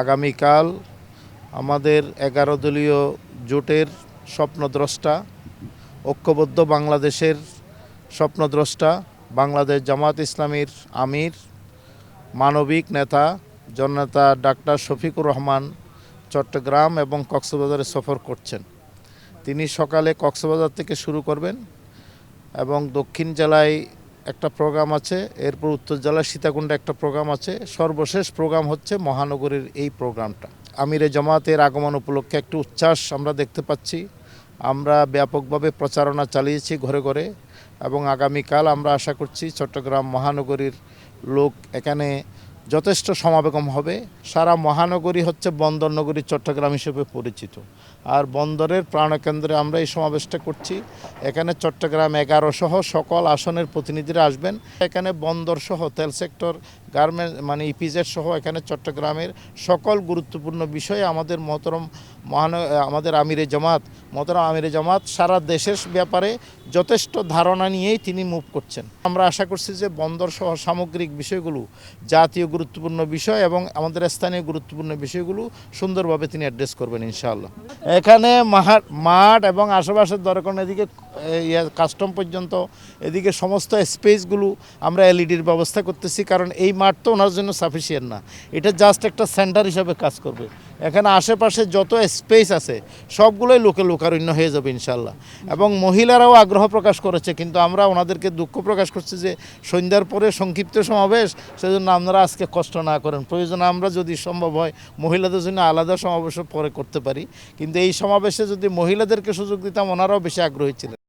আগামীকাল আমাদের এগারো দলীয় জোটের স্বপ্নদ্রষ্টা, ঐক্যবদ্ধ বাংলাদেশের স্বপ্নদ্রষ্টা, বাংলাদেশ জামাত ইসলামীর আমির, মানবিক নেতা, জননেতা ডাক্তার শফিকুর রহমান চট্টগ্রাম এবং কক্সবাজারে সফর করছেন। তিনি সকালে কক্সবাজার থেকে শুরু করবেন এবং দক্ষিণ জেলায় একটা প্রোগ্রাম আছে, এরপর উত্তর জেলার সীতাকুণ্ডে একটা প্রোগ্রাম আছে। সর্বশেষ প্রোগ্রাম হচ্ছে মহানগরীর এই প্রোগ্রামটা। আমিরে জমাতের আগমন উপলক্ষে একটু উচ্ছ্বাস আমরা দেখতে পাচ্ছি। আমরা ব্যাপকভাবে প্রচারণা চালিয়েছি ঘরে ঘরে এবং আগামীকাল আমরা আশা করছি চট্টগ্রাম মহানগরীর লোক এখানে যথেষ্ট সমাবেগম হবে। সারা মহানগরী হচ্ছে বন্দর নগরী চট্টগ্রাম হিসেবে পরিচিত। আর বন্দরের প্রাণকেন্দ্রে আমরা এই সমাবেশটা করছি। এখানে চট্টগ্রাম এগারো সহ সকল আসনের প্রতিনিধিরা আসবেন। এখানে বন্দর সহ তেল সেক্টর, গার্মেন্ট মানে ইপিজেড সহ এখানে চট্টগ্রামের সকল গুরুত্বপূর্ণ বিষয়ে আমাদের মহতরম মহান আমাদের আমিরে জামাত মহতরম আমিরে জামাত, সারা দেশের ব্যাপারে যথেষ্ট ধারণা নিয়েই তিনি মুভ করছেন। আমরা আশা করছি যে বন্দর সহ সামগ্রিক বিষয়গুলো, জাতীয় গুরুত্বপূর্ণ বিষয় এবং আমাদের স্থানীয় গুরুত্বপূর্ণ বিষয়গুলো সুন্দরভাবে তিনি অ্যাড্রেস করবেন ইনশাআল্লাহ। এখানে মাঠ মাঠ এবং আশেপাশের দরকার এদিকে কাস্টম পর্যন্ত এদিকে সমস্ত স্পেসগুলো আমরা এলইডির ব্যবস্থা করতেছি, কারণ এই মাঠ তো ওনার জন্য সাফিসিয়েন্ট না। এটা জাস্ট একটা সেন্টার হিসাবে কাজ করবে। এখানে আশেপাশে যত স্পেস আছে, সবগুলোই লোকে লোকারণ্য হয়ে যাবে ইনশাল্লাহ। এবং মহিলারাও আগ্রহ প্রকাশ করেছে, কিন্তু আমরা ওনাদেরকে দুঃখ প্রকাশ করছি যে সন্ধ্যার পরে সংক্ষিপ্ত সমাবেশ, সেজন্য আপনারা আজকে কষ্ট না করেন। প্রয়োজনে আমরা যদি সম্ভব হয়, মহিলাদের জন্য আলাদা সমাবেশ পরে করতে পারি। কিন্তু এই সমাবেশে যদি মহিলাদেরকে সুযোগ দিতাম, ওনারাও বেশি আগ্রহী ছিলেন।